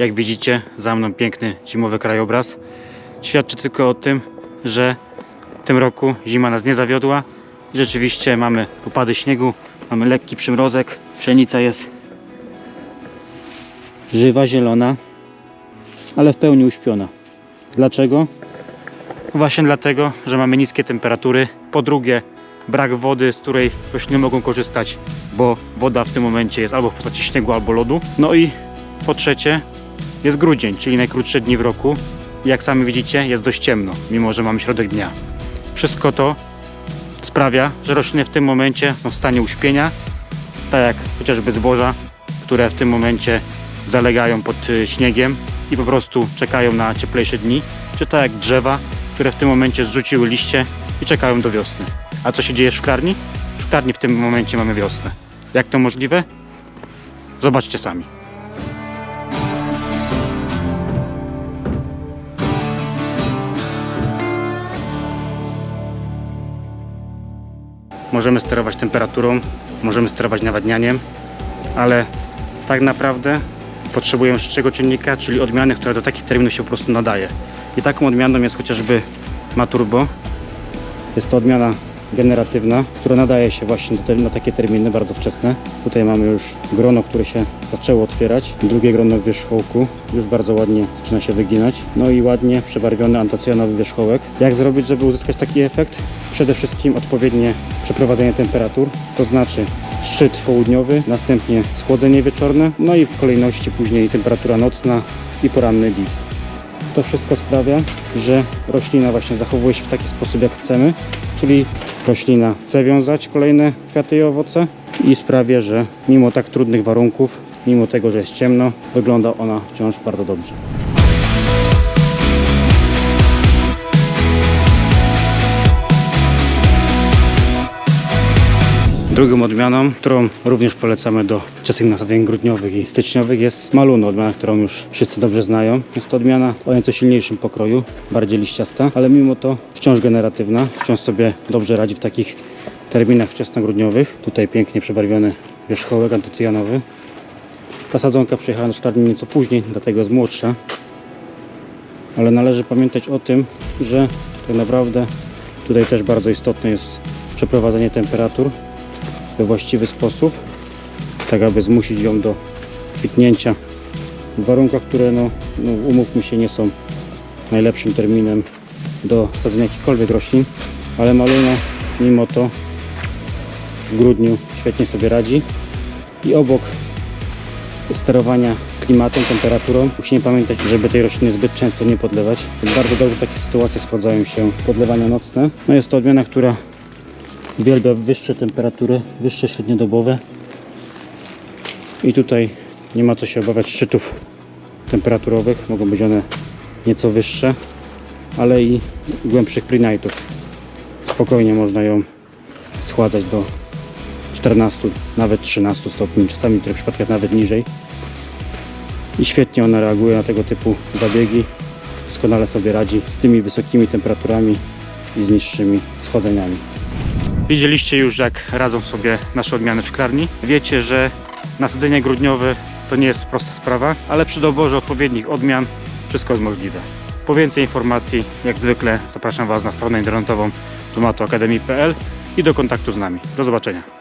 Jak widzicie, za mną piękny zimowy krajobraz. Świadczy tylko o tym, że w tym roku zima nas nie zawiodła. Rzeczywiście mamy opady śniegu, mamy lekki przymrozek, pszenica jest żywa, zielona, ale w pełni uśpiona. Dlaczego? Właśnie dlatego, że mamy niskie temperatury. Po drugie, brak wody, z której rośliny mogą korzystać, bo woda w tym momencie jest albo w postaci śniegu, albo lodu. No i po trzecie, jest grudzień, czyli najkrótsze dni w roku. I jak sami widzicie, jest dość ciemno, mimo że mamy środek dnia. Wszystko to sprawia, że rośliny w tym momencie są w stanie uśpienia, tak jak chociażby zboża, które w tym momencie zalegają pod y, śniegiem i po prostu czekają na cieplejsze dni, czy tak jak drzewa, które w tym momencie zrzuciły liście i czekają do wiosny. A co się dzieje w szklarni? W szklarni w tym momencie mamy wiosnę. Jak to możliwe? Zobaczcie sami. Możemy sterować temperaturą, możemy sterować nawadnianiem, ale tak naprawdę potrzebujemy trzeciego czynnika, czyli odmiany, która do takich terminów się po prostu nadaje. I taką odmianą jest chociażby Maturbo. Jest to odmiana generatywna, która nadaje się właśnie do na takie terminy bardzo wczesne. Tutaj mamy już grono, które się zaczęło otwierać. Drugie grono w wierzchołku już bardzo ładnie zaczyna się wyginać. No i ładnie przebarwiony antocyjanowy wierzchołek. Jak zrobić, żeby uzyskać taki efekt? Przede wszystkim odpowiednie przeprowadzenie temperatur, to znaczy szczyt południowy, następnie schłodzenie wieczorne, no i w kolejności później temperatura nocna i poranny div. To wszystko sprawia, że roślina właśnie zachowuje się w taki sposób jak chcemy, czyli roślina chce wiązać kolejne kwiaty i owoce i sprawia, że mimo tak trudnych warunków, mimo tego, że jest ciemno, wygląda ona wciąż bardzo dobrze. Drugą odmianą, którą również polecamy do wczesnych nasadzeń grudniowych i styczniowych jest Maluno, odmiana, którą już wszyscy dobrze znają. Jest to odmiana o nieco silniejszym pokroju, bardziej liściasta, ale mimo to wciąż generatywna, wciąż sobie dobrze radzi w takich terminach wczesnogrudniowych. Tutaj pięknie przebarwiony wierzchołek antycyjanowy. Ta sadzonka przyjechała na szklarnię nieco później, dlatego jest młodsza. Ale należy pamiętać o tym, że tak naprawdę tutaj też bardzo istotne jest przeprowadzenie temperatur we właściwy sposób, tak aby zmusić ją do kwitnięcia w warunkach, które no, no umówmy się nie są najlepszym terminem do sadzenia jakichkolwiek roślin, ale maluna mimo to w grudniu świetnie sobie radzi i obok sterowania klimatem, temperaturą musimy pamiętać, żeby tej rośliny zbyt często nie podlewać. Bardzo dobrze w takich sytuacjach sprawdzają się podlewania nocne. No jest to odmiana, która uwielbia wyższe temperatury, wyższe średniodobowe. I tutaj nie ma co się obawiać szczytów temperaturowych. Mogą być one nieco wyższe, ale i głębszych prinightów. Spokojnie można ją schładzać do 14, nawet 13 stopni, czasami w niektórych przypadkach nawet niżej. I świetnie ona reaguje na tego typu zabiegi. Doskonale sobie radzi z tymi wysokimi temperaturami i z niższymi schłodzeniami. Widzieliście już, jak radzą sobie nasze odmiany w szklarni. Wiecie, że nasadzenie grudniowe to nie jest prosta sprawa, ale przy doborze odpowiednich odmian wszystko jest możliwe. Po więcej informacji, jak zwykle, zapraszam Was na stronę internetową tomatoakademii.pl i do kontaktu z nami. Do zobaczenia.